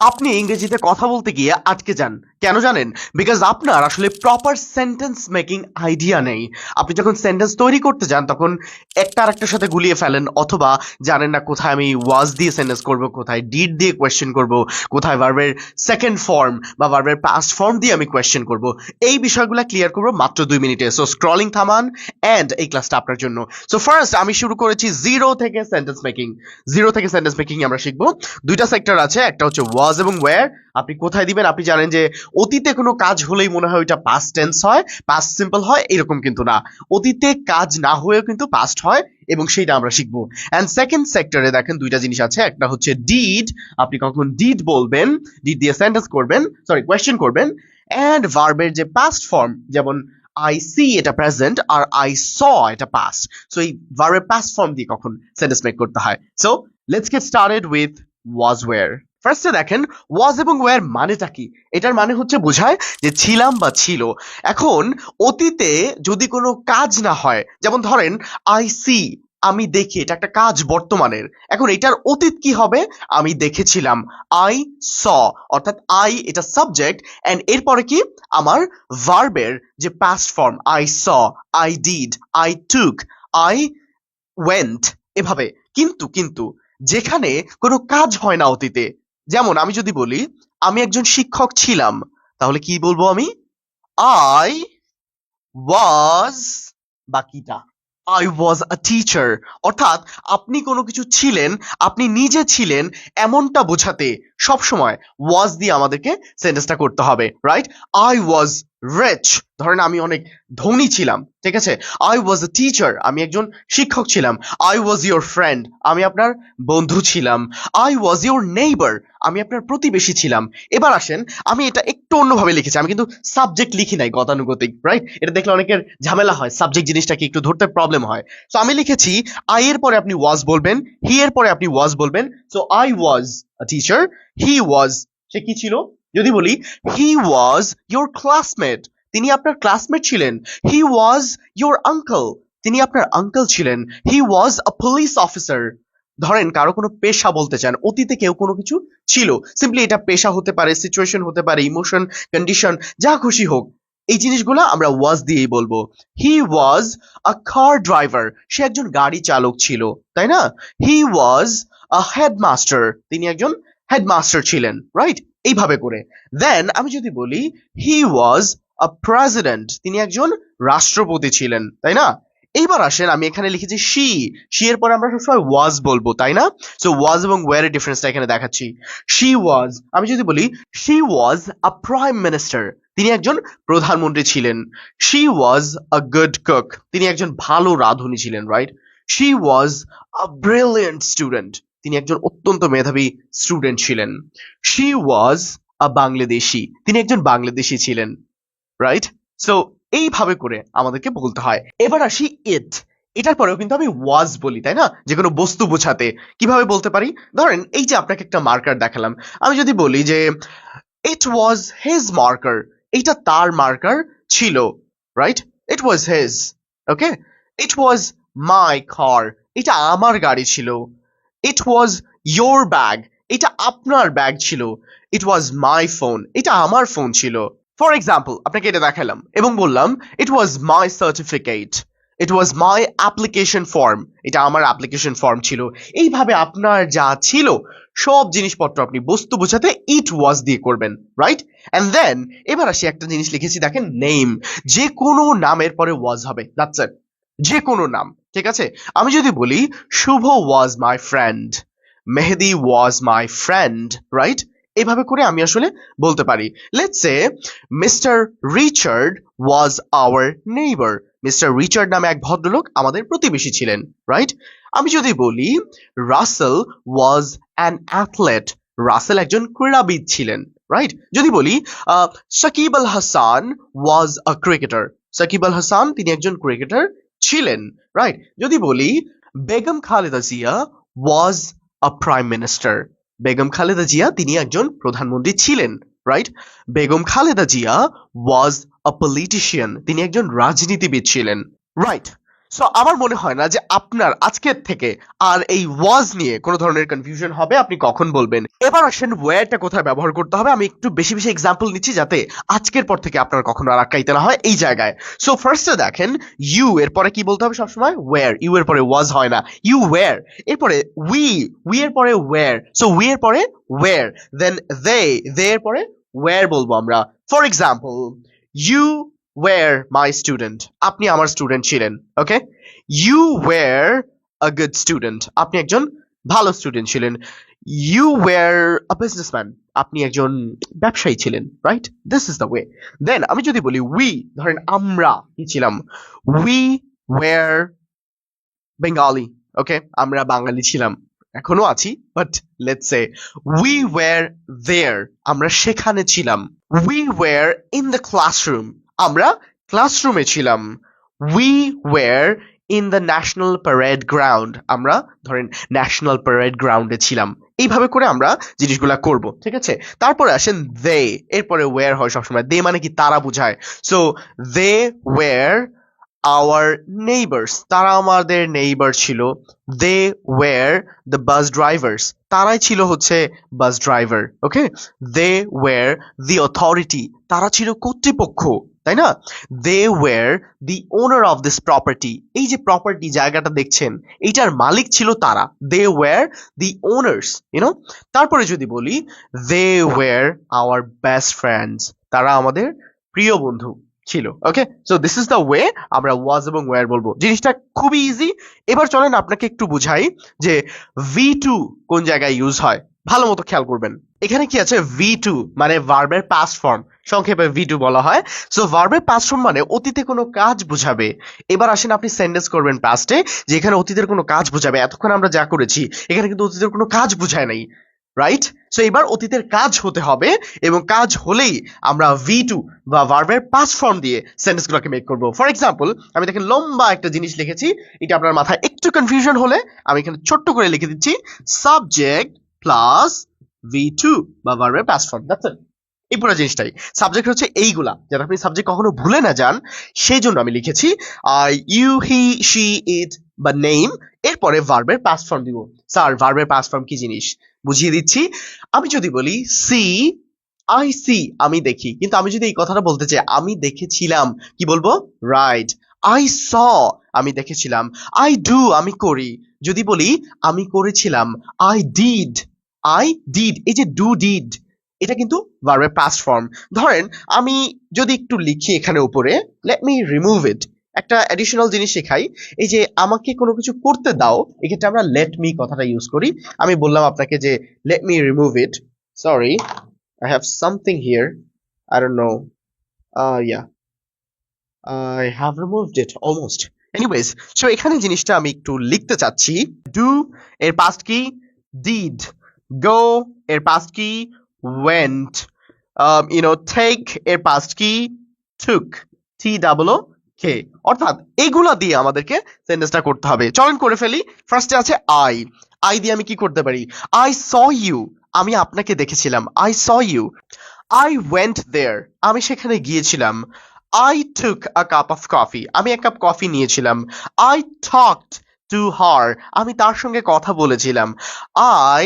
আপনি ইংরেজিতে কথা বলতে গিয়ে আটকে যান। কেন জানেন? বিকজ আপনার আসলে প্রপার সেন্টেন্স মেকিং আইডিয়া নেই। আপনি যখন সেন্টেন্স তৈরি করতে যান, তখন একটা আরেকটার সাথে গুলিয়ে ফেলেন, অথবা জানেন না কোথায় আমি ওয়াজ দিয়ে সেন্টেন্স করব, কোথায় ডিড দিয়ে কোয়েশ্চেন করব, কোথায় ভার্বের সেকেন্ড ফর্ম বা ভার্বের পাস্ট ফর্ম দিয়ে আমি কোয়েশ্চেন করব। এই বিষয়গুলো ক্লিয়ার করব মাত্র দুই মিনিটে। সো স্ক্রলিং থামান অ্যান্ড এই ক্লাসটা আপনার জন্য। সো ফার্স্ট আমি শুরু করেছি জিরো থেকে সেন্টেন্স মেকিং জিরো থেকে সেন্টেন্স মেকিং আমরা শিখব। দুইটা সেক্টর আছে, একটা হচ্ছে ওয়াজ এবং ওয়্যার আপনি কোথায় দিবেন? আপনি জানেন যে অতীতে কোনো কাজ হলেই মনে হয় ওইটা পাস্ট টেন্স হয় পাস্ট সিম্পল হয়, এরকম কিন্তু না। অতীতে কাজ না হয়েও কিন্তু পাস্ট হয় এবং সেইটা আমরা শিখব। অ্যান্ড সেকেন্ড সেক্টরে দেখেন দুইটা জিনিস আছে, একটা হচ্ছে ডিড আপনি কখন ডিড বলবেন ডিড দিয়ে সেন্টেন্স করবেন সরি কোয়েশ্চেন করবেন অ্যান্ড ভার্বের যে পাস্ট ফর্ম যেমন আই সি এটা প্রেজেন্ট আর আই স এটা পাস্ট সো এই ভার্বের পাস্ট ফর্ম দিয়ে কখন সেন্টেন্স মেক করতে হয়। So let's get started with was were ফার্স্টে দেখেন ওয়াজ এবং ওয়্যার মানেটা কি? এটার মানে হচ্ছে বোঝায় যে ছিলাম বা ছিল। এখন অতীতে যদি কোনো কাজ না হয়, যেমন ধরেন আই সি আমি দেখি, এটা একটা কাজ বর্তমানের। এখন এটার অতীত কি হবে? আমি দেখেছিলাম। আই স অর্থাৎ আই এটা সাবজেক্ট এন্ড এরপরে কি? আমার ভার্বের যে past form I saw I did I took I went এভাবে। কিন্তু কিন্তু, যেখানে কোনো কাজ হয় না অতীতে যেমন আমি যদি বলি, আমি একজন শিক্ষক ছিলাম, তাহলে কি বলব আমি? আই ওয়াজ বাকিটা আই ওয়াজ আ টিচার অর্থাৎ আপনি কোনো কিছু ছিলেন, আপনি নিজে ছিলেন এমনটা বোঝাতে সবসময় ওয়াজ দিয়ে আমাদেরকে সেন্টেন্সটা করতে হবে রাইট আই ওয়াজ রিচ ধরেন আমি অনেক ধনী ছিলাম, ঠিক আছে? আই ওয়াজ আ টিচার আমি একজন শিক্ষক ছিলাম। আই ওয়াজ ইয়োর ফ্রেন্ড আমি আপনার বন্ধু ছিলাম। আই ওয়াজ ইয়োর নেইবার আমি আপনার প্রতিবেশী ছিলাম। এবার আসেন, আমি এটা একটু অন্যভাবে লিখেছি। আমি কিন্তু সাবজেক্ট লিখি নাই গতানুগতিক রাইট এটা দেখলে অনেকের ঝামেলা হয় সাবজেক্ট জিনিসটাকে একটু ধরতে প্রবলেম হয়। তো আমি লিখেছি আই এর পরে আপনি ওয়াজ বলবেন হি এর পরে আপনি ওয়াজ বলবেন। So I was teacher he was সে কি ছিল? যদি বলি হি ওয়াজ ইয়োর ক্লাসমেট তিনি আপনার ক্লাসমেট ছিলেন। হি ওয়াজ ইয়োর আঙ্কল তিনি আপনার আঙ্কল ছিলেন। হি ওয়াজ আ পুলিশ অফিসার ধরেন, কারও কোনো পেশা বলতে চান, অতীতে কেউ কোনো কিছু ছিল। সিম্পলি এটা পেশা হতে পারে সিচুয়েশন হতে পারে ইমোশন কন্ডিশন যা খুশি হোক। এই জিনিসগুলো আমরা ওয়াজ দিয়েই বলব। হি ওয়াজ আ কার ড্রাইভার সে একজন গাড়ি চালক ছিল, তাই না? হি ওয়াজ হেডমাস্টার তিনি একজন হেডমাস্টার ছিলেন রাইট এইভাবে করে। দেন আমি যদি বলি হি ওয়াজ আ প্রেসিডেন্ট তিনি একজন রাষ্ট্রপতি ছিলেন, তাই না? এইবার আসেন, আমি এখানে লিখেছি শি শি এর পরে আমরা সবসময় ওয়াজ বলব, তাই না? সো ওয়াজ এবং ওয়ার এর ডিফারেন্সটা এখানে দেখাচ্ছি। শি ওয়াজ আমি যদি বলি she was a prime minister তিনি একজন প্রধানমন্ত্রী ছিলেন। She was a good cook তিনি একজন ভালো রাঁধুনি ছিলেন right she was a brilliant student তিনি একজন অত্যন্ত মেধাবী স্টুডেন্ট ছিলেন। শি ওয়াজ আ বাংলাদেশি তিনি একজন বাংলাদেশি ছিলেন রাইট সো এইভাবে করে আমাদেরকে বলতে হয়। এবার আসি ইট এটার পরেও কিন্তু আমি ওয়াজ বলি, তাই না? যে কোনো বস্তু বোঝাতে। কীভাবে বলতে পারি? ধরেন, এই যে আপনাকে একটা মার্কার দেখালাম। আমি যদি বলি যে ইট ওয়াজ হেজ মার্কার এইটা তার মার্কার ছিল right it was hedge okay it was মাই কার এটা আমার গাড়ি ছিল। ইট ওয়াজ ইয়োর ব্যাগ এটা আপনার ব্যাগ ছিল। ইট ওয়াজ মাই ফোন এটা আমার ফোন ছিল। ফর এক্সাম্পল আপনাকে এটা দেখালাম এবং বললাম it was my certificate it was my application form এটা আমার অ্যাপ্লিকেশন ফর্ম ছিল। এইভাবে আপনার যা ছিল, সব জিনিসপত্র আপনি বস্তু বোঝাতে ইট ওয়াজ দিয়ে করবেন রাইট অ্যান্ড দেন এবার আসি একটা জিনিস লিখেছি, দেখেন নেম যে কোনো নামের পরে ওয়াজ হবে দ্যাটস যে কোনো নাম। ঠিক আছে? আমি যদি বলি, Shuvo was my friend Mehedi was my friend right এভাবে করে আমি আসলে বলতে পারি। Let's say mister Richard was our neighbour mister Richard নামে এক ভদ্রলোক আমাদের প্রতিবেশী ছিলেন রাইট আমি যদি বলি Rasel was an athlete Rasel একজন ক্রীড়াবিদ ছিলেন রাইট যদি বলি Shakib Al Hasan was a cricketer Shakib Al Hasan, তিনি একজন ক্রিকেটার ছিলেন রাইট যদি বলি, Begum Khaleda Zia was a prime minister Begum Khaleda Zia তিনি একজন প্রধানমন্ত্রী ছিলেন right Begum Khaleda Zia was a politician তিনি একজন রাজনীতিবিদ ছিলেন রাইট সো আমার মনে হয় না যে আপনার আজকের থেকে আর এই ওয়াজ নিয়ে কোনো ধরনের কনফিউশন হবে, আপনি কখন বলবেন? এবার আসেন ওয়্যারটা কোথায় ব্যবহার করতে হবে। আমি একটু বেশি বেশি এক্সাম্পল নিচ্ছি যাতে আজকের পর থেকে আপনার কখনো আর আটকাইতে না হয় এই জায়গায়। সো ফার্স্টে দেখেন ইউ এর পরে কি বলতে হবে সবসময়? ওয়্যার ইউ এর পরে ওয়াজ হয় না। ইউ ওয়্যার এরপরে উই উই এর পরে ওয়্যার সো উই এর পরে ওয়্যার দেন দে দে এর পরে ওয়্যার বলব আমরা। For example you were my student আপনি আমার স্টুডেন্ট ছিলেন okay you were a good student আপনি একজন ভালো স্টুডেন্ট ছিলেন। ইউ ওয়্যার আ বিজনেসম্যান আপনি একজন ব্যবসায়ী ছিলেন right this is the way then আমি যদি বলি উই ধরেন আমরা কি ছিলাম। উই ওয়্যার বেঙ্গলি ওকে আমরা বাঙালি ছিলাম। এখনও আছি but let's say we were there আমরা সেখানে ছিলাম। We were in the classroom আমরা ক্লাসরুমে ছিলাম। We were in the national parade ground আমরা ধরেন ন্যাশনাল প্যারেড গ্রাউন্ডে ছিলাম। এইভাবে করে আমরা জিনিসগুলা করব, ঠিক আছে? তারপরে আসেন দে এরপরে ওয়ার হয় সবসময়। দে মানে কি তারা বোঝায়। So they were our neighbours তারা আমাদের নেইবার ছিল। They were the bus drivers তারাই ছিল হচ্ছে bus driver okay they were the authority তারা ছিল কর্তৃপক্ষ। তাই না? They were the owner of this property এই যে প্রপার্টি জায়গাটা দেখছেন, এইটার মালিক ছিল তারা। They were the owners you know তারপরে যদি বলি they were our best friends তারা আমাদের প্রিয় বন্ধু ছিল okay so this is the way আমরা ওয়াজ এবং ওয়্যার বলব। জিনিসটা খুবই ইজি এবার চলেন আপনাকে একটু বুঝাই যে ভি টু কোন জায়গায় ইউজ হয়। ভালো মতো খেয়াল করবেন। এখানে কি আছে? ভি টু মানে ভার্বের পাস্ট ফর্ম সংক্ষেপে ভি টু বলা হয়। সো ভার্বের পাস্ট ফর্ম মানে অতীতে কোনো কাজ বোঝাবে। এবার আসেন আপনি সেন্টেন্স করবেন পাস্টে যে এখানে অতীতের কোনো কাজ বোঝাবে। এতক্ষণ আমরা যা করেছি, এখানে কিন্তু অতীতের কোনো কাজ বোঝায় নাই। রাইট সো এবার অতীতের কাজ হতে হবে এবং কাজ হলেই আমরা ভি টু বা ভার্বের পাস্ট ফর্ম দিয়ে সেন্টেন্সগুলোকে মেক করব। ফর এক্সাম্পল আমি দেখেন লম্বা একটা জিনিস লিখেছি। এটা আপনার মাথায় একটু কনফিউশন হলে আমি এখানে ছোট্ট করে লিখে দিচ্ছি। সাবজেক্ট প্লাস ভি টু বা ভার্বের পাস্ট ফর্ম দ্যাটস এই পুরো জিনিসটাই। সাবজেক্ট হচ্ছে এইগুলা যাতে আপনি সাবজেক্ট কখনো ভুলে না যান, সেই জন্য আমি লিখেছি ইউ হি শি ইট বা নেম এরপরে ভার্বের পাস্ট ফর্ম দিব। স্যার ভার্বের পাস্ট ফর্ম কি জিনিস? বুঝিয়ে দিচ্ছি। আমি যদি বলি সি আই সি আমি দেখি। কিন্তু আমি যদি এই কথাটা বলতে চাই, আমি দেখেছিলাম। কি বলব? রাইট আই স আমি দেখেছিলাম। আই ডু আমি করি। যদি বলি, আমি করেছিলাম। আই ডিড আই ডিড এই যে ডু ডিড এটা কিন্তু ভার্বের পাস্ট ফর্ম ধরেন, আমি যদি একটু লিখি এখানে উপরে লেট মি রিমুভ ইট একটা অ্যাডিশনাল জিনিস শেখাই, এই যে আমাকে কোনো কিছু করতে দাও, এক্ষেত্রে আমরা লেট মি কথাটা ইউজ করি। আমি বললাম আপনাকে যে let me remove it sorry I have something here I don't know yeah I have removed it almost anyways so এখানে জিনিসটা আমি একটু লিখতে চাচ্ছি। ডু এর পাস্ট কি? ডিড গো এর পাস্ট কি went. Um, you know take এর পাস্ট কি took. T double o k. অর্থাৎ এগুলা দিয়ে আমাদেরকে সেন্টেন্সটা করতে হবে। চলেন করে ফেলি। ফার্স্টে আছে আই আই দিয়ে আমি কি করতে পারি? আই স ইউ আমি আপনাকে দেখেছিলাম। I saw you I went there আমি সেখানে গিয়েছিলাম। I took a cup of coffee আমি এক কাপ কফি নিয়েছিলাম। আই টকড টু হার আমি তার সঙ্গে কথা বলেছিলাম। I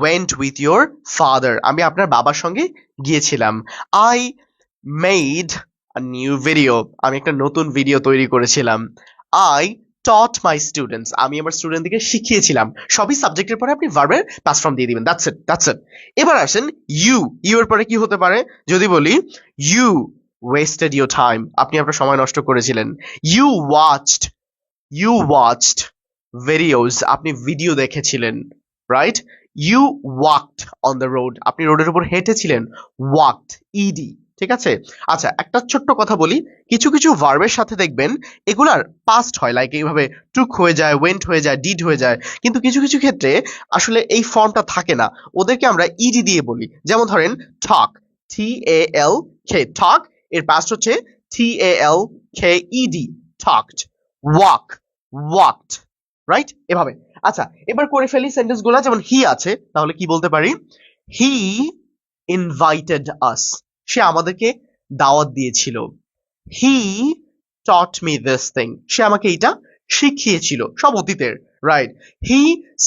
went with your father আমি আপনার বাবার সঙ্গে গিয়েছিলাম। আই মেড নিউ ভিডিও আমি একটা নতুন ভিডিও তৈরি করেছিলাম। আই টট মাই স্টুডেন্টস আমি আমার স্টুডেন্টদেরকে শিখিয়েছিলাম। সবই সাবজেক্টের পরে আপনি ভার্বের পাস ফর্ম দিয়ে দিবেন। দ্যাটস ইট দ্যাটস ইট এবার আসেন ইউ ইউ এর পরে কি হতে পারে? যদি বলি ইউ ওয়েস্টেড ইউর টাইম আপনি আপনার সময় নষ্ট করেছিলেন। You watched you watched videos আপনি ভিডিও দেখেছিলেন right you walked on the road আপনি রোডের উপর হেঁটেছিলেন ওয়াকড ইডি ঠিক আছে? আচ্ছা একটা ছোট্ট কথা বলি, কিছু কিছু ভার্বের সাথে দেখবেন, এগুলার পাস্ট হয় লাইক এইভাবে টুক হয়ে যায় ওয়েন্ট হয়ে যায় ডিড হয়ে যায়, কিন্তু কিছু কিছু ক্ষেত্রে আসলে এই ফর্মটা থাকে না, ওদেরকে আমরা ইডি দিয়ে বলি। যেমন ধরেন ঠক টি এ এল খে ঠক এর পাস্ট হচ্ছে T A L K E D talked walk walked right এভাবে। আচ্ছা এবার করে ফেলি সেন্টেন্সগুলা যেমন হি আছে, তাহলে কি বলতে পারি? হি ইনভাইটেড আস সে আমাদেরকে দাওয়াত দিয়েছিল। He taught me this thing সে আমাকে এটা শিখিয়েছিল, সব অতীতের। Right he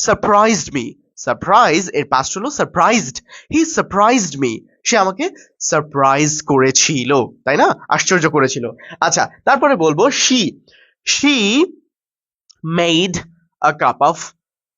surprised me surprise এর পাস্ট হলো সারপ্রাইজড হি সারপ্রাইজড মি সে আমাকে সারপ্রাইজ করেছিল, তাই না? আশ্চর্য করেছিল। আচ্ছা তারপরে বলব she she made a cup of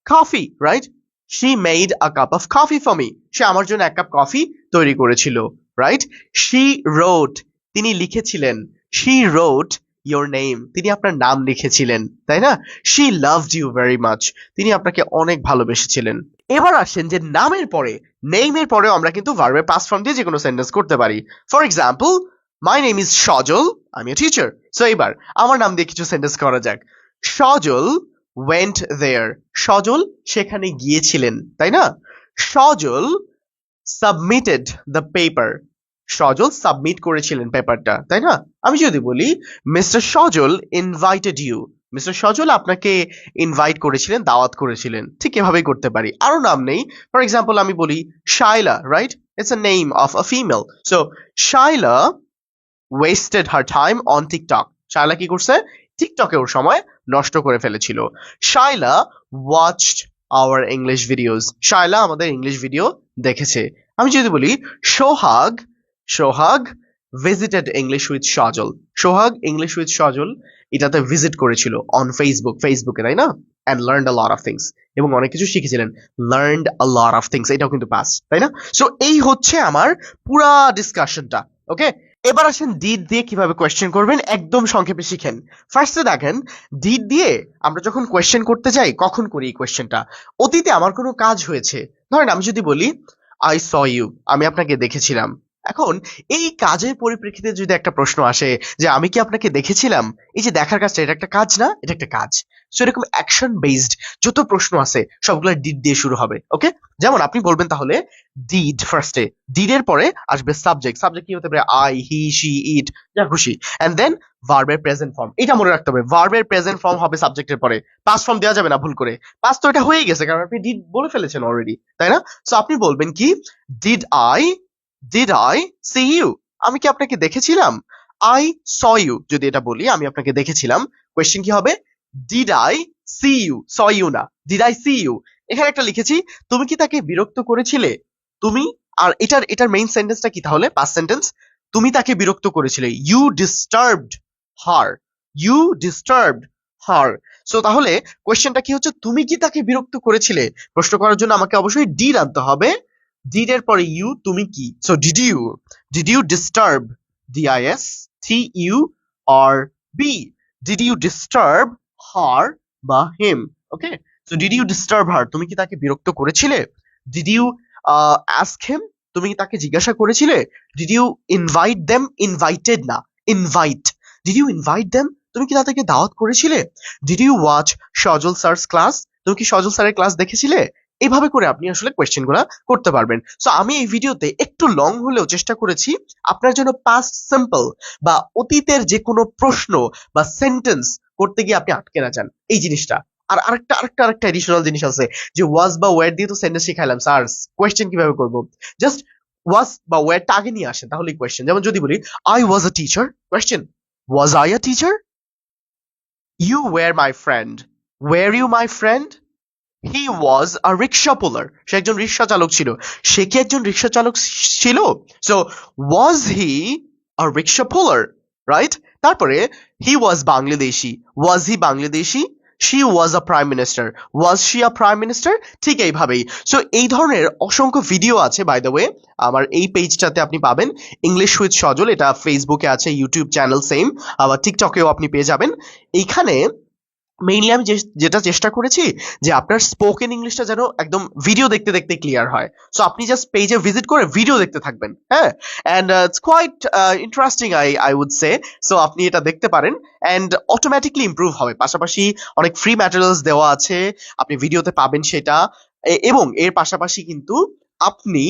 coffee right she made a cup of coffee for me সে আমার জন্য এক কাপ কফি তৈরি করেছিল রাইট শি রোট তিনি লিখেছিলেন শি রোট ইয়োর নেম তিনি আপনার নাম লিখেছিলেন, তাই না? She loved you very much তিনি আপনাকে অনেক ভালোবেসেছিলেন। এবার আসেন যে নামের পরে নেইমের পরেও আমরা কিন্তু ভার্বের পাস ফর্ম দিয়ে যে কোনো সেন্টেন্স করতে পারি। For example my name is Sajal আমি টিচার সো এবার আমার নাম দিয়ে কিছু সেন্টেন্স করা যাক। সজল ওয়েন্ট দেয়ার সজল সেখানে গিয়েছিলেন, তাই না? Sajal submitted the paper Sajal submit করেছিলেন পেপারটা তাই না? আমি যদি বলি mister Sajal invited you mister Sajal আপনাকে ইনভাইট করেছিলেন, দাওয়াত করেছিলেন। ঠিক এভাবেই করতে পারি। আরও নাম নেই। ফর এক্সাম্পল আমি বলি Shaila right it's a name of a female so Shaila wasted her time on TikTok Shaila কি করছে? টিকটকে ওর সময় নষ্ট করে ফেলেছিল। Shaila watched our English videos Shaila আমাদের ইংলিশ ভিডিও দেখেছে। আমি যদি বলি, Sohag Sohag visited English with Sajal Sohag English with Sajal এটাতে ভিজিট করেছিল অন ফেসবুক ফেসবুকে তাই না? And learn a lot of things এবং অনেক কিছু শিখেছিলেন। Learn a lot of things এটাও কিন্তু পাস তাই না? সো এই হচ্ছে আমার পুরা ডিসকাশনটা ওকে এবার আসেন ডিড দিয়ে কীভাবে কোয়েশ্চেন করবেন, একদম সংক্ষেপে শিখেন। ফার্স্টে দেখেন ডিড দিয়ে আমরা যখন কোয়েশ্চেন করতে যাই, কখন করি এই কোয়েশ্চেনটা অতীতে আমার কোনো কাজ হয়েছে। ধরেন আমি যদি বলি আই স ইউ আমি আপনাকে দেখেছিলাম। এখন এই কাজের পরিপ্রেক্ষিতে যদি একটা প্রশ্ন আসে যে, আমি কি আপনাকে দেখেছিলাম? এই যে দেখার কাজটা, এটা একটা কাজ না, এটা একটা কাজ। সো এরকম অ্যাকশন বেসড যত প্রশ্ন আছে, সবগুলো ডিড দিয়ে শুরু হবে ওকে যেমন আপনি বলবেন তাহলে ডিড ফার্স্টে ডিডের পরে আসবে সাবজেক্ট সাবজেক্ট কি হতে পারে? আই হি শি ইট যা খুশি। এন্ড দেন ভার্বের প্রেজেন্ট ফর্ম এটা মনে রাখতে হবে ভার্বের প্রেজেন্ট ফর্ম হবে সাবজেক্টের পরে পাস ফর্ম দেওয়া যাবে না, ভুল করে। পাস তো এটা হয়ে গেছে, কারণ আপনি ডিড বলে ফেলেছেন অলরেডি তাই না? সো আপনি বলবেন কি did I did I see you আমি কি আপনাকে দেখেছিলাম? আই স ইউ যদি এটা বলি, আমি আপনাকে দেখেছিলাম। কোয়েশ্চেন কি হবে? Did I see you saw you না। ডিড আই সি ইউ এখানে একটা লিখেছি, তুমি কি তাকে বিরক্ত করেছিলে? তুমি, আর এটার এটার মেইন সেন্টেন্সটা কি তাহলে? পাস সেন্টেন্স তুমি তাকে বিরক্ত করেছিলে। You disturbed her you disturbed her so তাহলে কোয়েশ্চেনটা কি হচ্ছে? তুমি কি তাকে বিরক্ত করেছিলে? প্রশ্ন করার জন্য আমাকে অবশ্যই ডিড আনতে হবে। ডিড এর পরে ইউ তুমি কি? So did you did you disturb D I S T U R B did you disturb her বা him okay so did you disturb her তুমি কি তাকে বিরক্ত করেছিলে? ডিড ইউ আস্ক হিম তুমি কি তাকে জিজ্ঞাসা করেছিলে? Did you invite them invited না invite did you invite them তুমি কি তাদেরকে দাওয়াত করেছিলে? Did you watch Sajal sir's class তুমি কি সজল স্যারের ক্লাস দেখেছিলে? এইভাবে করে আপনি আসলে কোয়েশ্চেনগুলা করতে পারবেন। সো আমি এই ভিডিওতে একটু লং হলেও চেষ্টা করেছি আপনার জন্য পাস্ট সিম্পল বা অতীতের যে কোনো প্রশ্ন বা সেন্টেন্স করতে গিয়ে আপনি আটকে না যান। এই জিনিসটা। আর আরেকটা আরেকটা আরেকটা এডিশনাল জিনিস আছে যে ওয়াজ বা ওয়ার দিয়ে তো সেন্টেন্স শিখাইলাম স্যার কোয়েশ্চেন কীভাবে করব? জাস্ট ওয়াজ বা ওয়ারটা আগে নিয়ে আসেন তাহলেই কোয়েশ্চেন যেমন যদি বলি I was a teacher question was I a teacher you were my friend were you my friend he was a rickshaw puller সে একজন রিক্সা চালক ছিল। সে কি একজন রিক্সা চালক ছিল? So was he a rickshaw puller right তারপরে he was Bangladeshi was he Bangladeshi she was a prime minister was she a prime minister ঠিক এইভাবেই। সো এই ধরনের অসংখ্য ভিডিও আছে বাই দ্য ওয়ে আমার এই পেজটাতে আপনি পাবেন। ইংলিশ উইথ সজল এটা ফেসবুকে আছে ইউটিউব চ্যানেল সেম আবার টিকটকেও আপনি পেয়ে যাবেন। এইখানে মেইনলি আমি যেটা চেষ্টা করেছি যে আপনার স্পোকেন ইংলিশটা যেন একদম ভিডিও দেখতে দেখতে ক্লিয়ার হয়। সো আপনি জাস্ট পেজে ভিজিট করে ভিডিও দেখতে থাকবেন হ্যাঁ? And it's quite interesting I I would say so আপনি এটা দেখতে পারেন অ্যান্ড অটোমেটিকলি ইমপ্রুভ হবে। পাশাপাশি অনেক ফ্রি ম্যাটেরিয়ালস দেওয়া আছে, আপনি ভিডিওতে পাবেন সেটা। এবং এর পাশাপাশি কিন্তু আপনি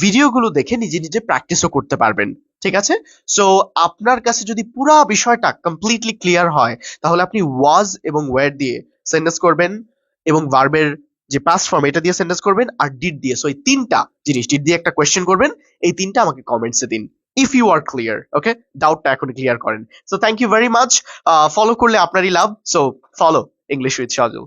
ভিডিওগুলো দেখে নিজে নিজে প্র্যাকটিসও করতে পারবেন। ঠিক আছে? সো আপনার কাছে যদি পুরা বিষয়টা কমপ্লিটলি ক্লিয়ার হয়, তাহলে আপনি ওয়াজ এবং ওয়ার দিয়ে সেন্টেন্স করবেন এবং ভার্বের যে পাস্ট ফর্ম এটা দিয়ে সেন্টেন্স করবেন আর ডিড দিয়ে। সো এই তিনটা জিনিস ডিড দিয়ে একটা কোয়েশ্চেন করবেন, এই তিনটা আমাকে কমেন্টসে দিন if you are clear okay ডাউটটা এখন ক্লিয়ার করেন। So thank you very much follow করলে আপনারই লাভ। So follow English with Sajal